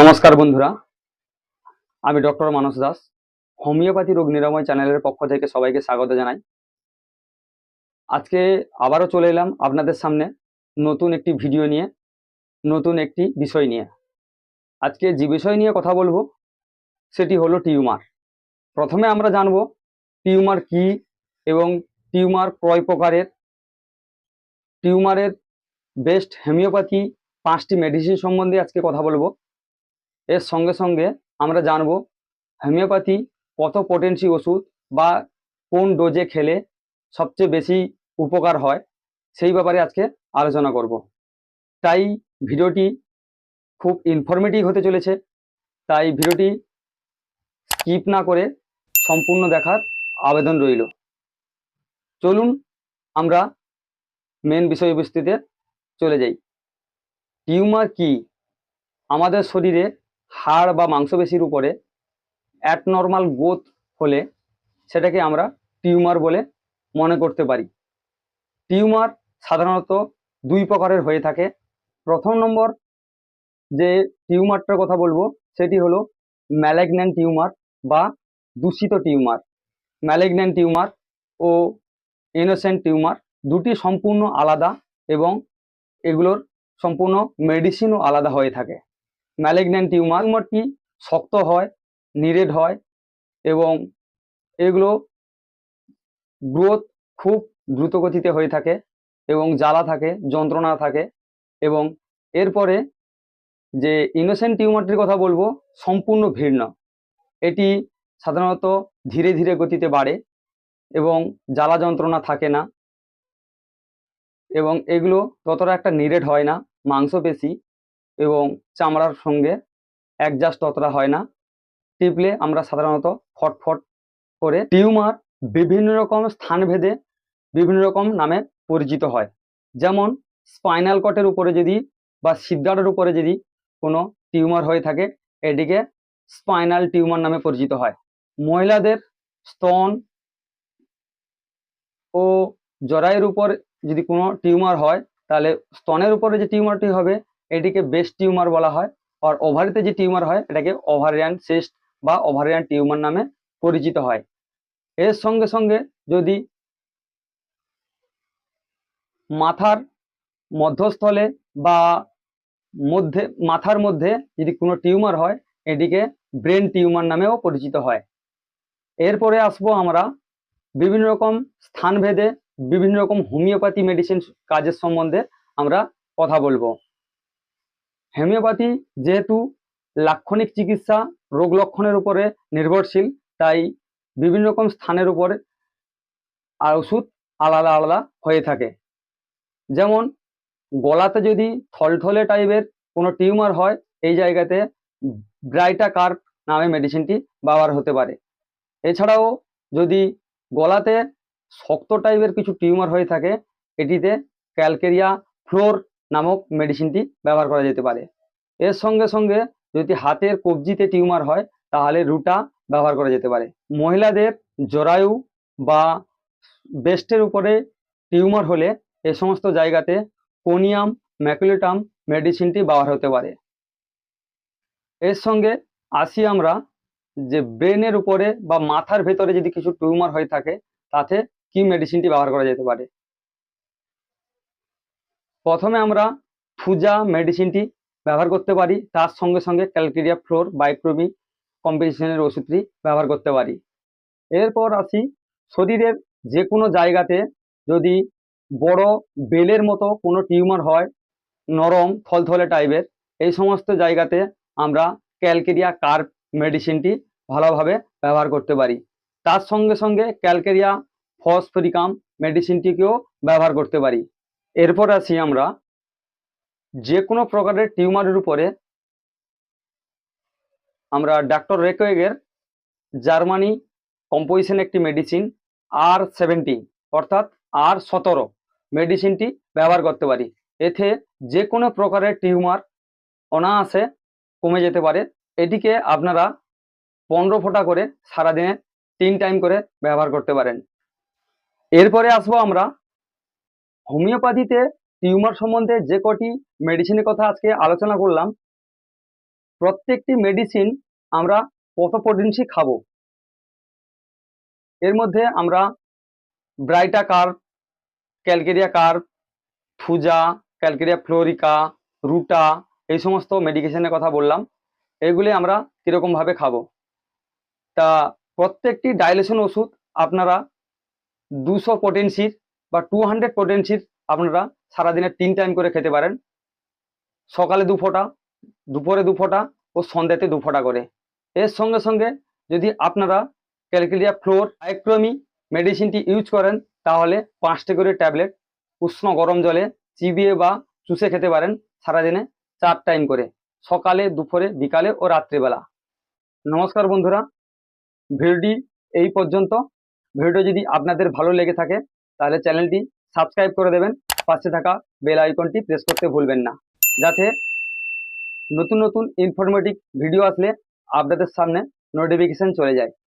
নমস্কার বন্ধুরা। আমি ডক্টর মানস দাস, হোমিওপ্যাথি রোগ নিরাময় চ্যানেলের পক্ষ থেকে সবাইকে স্বাগত জানাই। আজকে আবারও চলে এলাম আপনাদের সামনে নতুন একটি ভিডিও নিয়ে, নতুন একটি বিষয় নিয়ে। আজকে যে বিষয় নিয়ে কথা বলব, সেটি হলো টিউমার। প্রথমে আমরা জানব টিউমার কি এবং টিউমার ক্রয় প্রকারের, টিউমারের বেস্ট হোমিওপ্যাথি পাঁচটি মেডিসিন সম্বন্ধে আজকে কথা বলব। এর সঙ্গে সঙ্গে আমরা জানব হোমিওপ্যাথি কত পোটেন্সি ওষুধ বা কোন ডোজে খেলে সবচেয়ে বেশি উপকার হয়, সেই ব্যাপারে আজকে আলোচনা করব। তাই ভিডিওটি খুব ইনফরমেটিভ হতে চলেছে, তাই ভিডিওটি স্কিপ না করে সম্পূর্ণ দেখার আবেদন রইল। চলুন আমরা মেন বিষয়বস্তুতে চলে যাই। টিউমার কি? আমাদের শরীরে হাড় বা মাংসপেশির উপরে অ্যাটনর্মাল গ্রোথ হলে সেটাকে আমরা টিউমার বলে মনে করতে পারি। টিউমার সাধারণত দুই প্রকারের হয়ে থাকে। প্রথম নম্বর যে টিউমারটার কথা বলব, সেটি হলো ম্যালেগন্যান্ট টিউমার বা দূষিত টিউমার। ম্যালেগন্যান্ট টিউমার ও ইনোসেন্ট টিউমার দুটি সম্পূর্ণ আলাদা এবং এগুলোর সম্পূর্ণ মেডিসিনও আলাদা হয়ে থাকে। ম্যালেগন্যান্ট টিউমার টিউমারটি শক্ত হয়, নিরেট হয় এবং এগুলো গ্রোথ খুব দ্রুত গতিতে হয়ে থাকে এবং জ্বালা থাকে, যন্ত্রণা থাকে এবং এরপরে যে ইনোসেন্ট টিউমারটির কথা বলব, সম্পূর্ণ ভিন্ন। এটি সাধারণত ধীরে ধীরে গতিতে বাড়ে এবং জ্বালা যন্ত্রণা থাকে না এবং এগুলো ততটা একটা নিরেট হয় না, মাংসপেশি এবং চামড়ার সঙ্গে অ্যাডজাস্ট অতটা হয় না। টিপলে আমরা সাধারণত ফটফট করে টিউমার বিভিন্ন রকম স্থানভেদে বিভিন্ন রকম নামে পরিচিত হয়। যেমন স্পাইনাল কটের উপরে যদি বা সিদ্ধারের উপরে যদি কোনো টিউমার হয়ে থাকে, এটিকে স্পাইনাল টিউমার নামে পরিচিত হয়। মহিলাদের স্তন ও জরায়ের উপর যদি কোনো টিউমার হয়, তাহলে স্তনের উপরে যে টিউমারটি হবে এটিকে বেস্ট টিউমার বলা হয়, আর ওভারিতে যে টিউমার হয়, এটাকে ওভারিয়ান সিস্ট বা ওভারিয়ান টিউমার নামে পরিচিত হয়। এর সঙ্গে সঙ্গে যদি মাথার মধ্যস্থলে বা মধ্যে, মাথার মধ্যে যদি কোনো টিউমার হয়, এটিকে ব্রেন টিউমার নামেও পরিচিত হয়। এরপরে আসব আমরা বিভিন্ন রকম স্থানভেদে, বিভিন্ন রকম হোমিওপ্যাথি মেডিসিন কাজের সম্বন্ধে আমরা কথা বলব। হোমিওপ্যাথি যেহেতু লাক্ষণিক চিকিৎসা রোগ লক্ষণের উপরে নির্ভরশীল, তাই বিভিন্ন রকম স্থানের উপরে আর ওষুধ আলাদা আলাদা হয়ে থাকে। যেমন, গলাতে যদি থলথলে টাইপের কোনো টিউমার হয়, এই জায়গাতে ব্রাইটা কার্প নামে মেডিসিনটি ব্যবহার হতে পারে। এছাড়াও যদি গলাতে শক্ত টাইপের কিছু টিউমার হয়ে থাকে, এটিতে ক্যালকেরিয়া ফ্লোর নামক মেডিসিনটি ব্যবহার করা যেতে পারে। এর সঙ্গে সঙ্গে যদি হাতের কবজিতে টিউমার হয়, তাহলে রুটা ব্যবহার করা যেতে পারে। মহিলাদের জরায়ু বা বেস্টের উপরে টিউমার হলে এ সমস্ত জায়গাতে কোনিয়াম, ম্যাকুলেটাম মেডিসিনটি ব্যবহার হতে পারে। এর সঙ্গে আসি আমরা যে ব্রেনের উপরে বা মাথার ভেতরে যদি কিছু টিউমার হয়ে থাকে, তাতে কি মেডিসিনটি ব্যবহার করা যেতে পারে? প্রথমে আমরা ফুজা মেডিসিনটি ব্যবহার করতে পারি, তার সঙ্গে সঙ্গে ক্যালকেরিয়া ফ্লোর বাইক্রোমি কম্পিটিশনের ওষুধটি ব্যবহার করতে পারি। এরপর আসি শরীরের যে কোনো জায়গাতে যদি বড় বেলের মতো কোনো টিউমার হয়, নরম, থলথলে টাইপের, এই সমস্ত জায়গাতে আমরা ক্যালকেরিয়া কার্প মেডিসিনটি ভালোভাবে ব্যবহার করতে পারি। তার সঙ্গে সঙ্গে ক্যালকেরিয়া ফসফরিকাম মেডিসিনটিকেও ব্যবহার করতে পারি। এরপর আসি আমরা যে কোনো প্রকারের টিউমারের উপরে আমরা ডাক্তার রেকোয়েগের জার্মানি কম্পোজিশন একটি মেডিসিন আর সেভেন্টি, অর্থাৎ আর সতেরো মেডিসিনটি ব্যবহার করতে পারি। এতে যে কোনো প্রকারের টিউমার অনায়াসে কমে যেতে পারে। এটিকে আপনারা পনেরো ফোঁটা করে সারাদিনে তিন টাইম করে ব্যবহার করতে পারেন। এরপরে আসব আমরা হোমিওপ্যাথিতে টিউমার সম্বন্ধে যে কটি মেডিসিনের কথা আজকে আলোচনা করলাম, প্রত্যেকটি মেডিসিন আমরা কত পটেন্সি খাব। এর মধ্যে আমরা baryta carb calcarea carb ফুজা, calcarea fluorica, ruta এই সমস্ত মেডিকেশনের কথা বললাম। এগুলি আমরা কীরকমভাবে খাব? তা প্রত্যেকটি ডাইলেশন ওষুধ আপনারা দুশো পটেন্সির বা টু হান্ড্রেড পটেন্সির আপনারা সারাদিনে তিন টাইম করে খেতে পারেন। সকালে দু ফোঁটা, দুপুরে দু ফোঁটা ও সন্ধ্যাতে দু ফোঁটা করে। এর সঙ্গে সঙ্গে যদি আপনারা ক্যালকেলিয়া ফ্লোর আইক্রমি মেডিসিনটি ইউজ করেন, তাহলে পাঁচটি করে ট্যাবলেট উষ্ণ গরম জলে চিবিয়ে বা চুষে খেতে পারেন সারাদিনে চার টাইম করে, সকালে, দুপুরে, বিকালে ও রাত্রিবেলা। নমস্কার বন্ধুরা, ভিডিওটি এই পর্যন্ত। ভিডিও যদি আপনাদের ভালো লেগে থাকে তাহলে চ্যানেলটি সাবস্ক্রাইব করে দেবেন। পাশে থাকা বেল আইকনটি প্রেস করতে ভুলবেন না। যাতে নতুন নতুন ইনফরমেটিভ ভিডিও আসলে আপনাদের সামনে নোটিফিকেশান চলে যায়।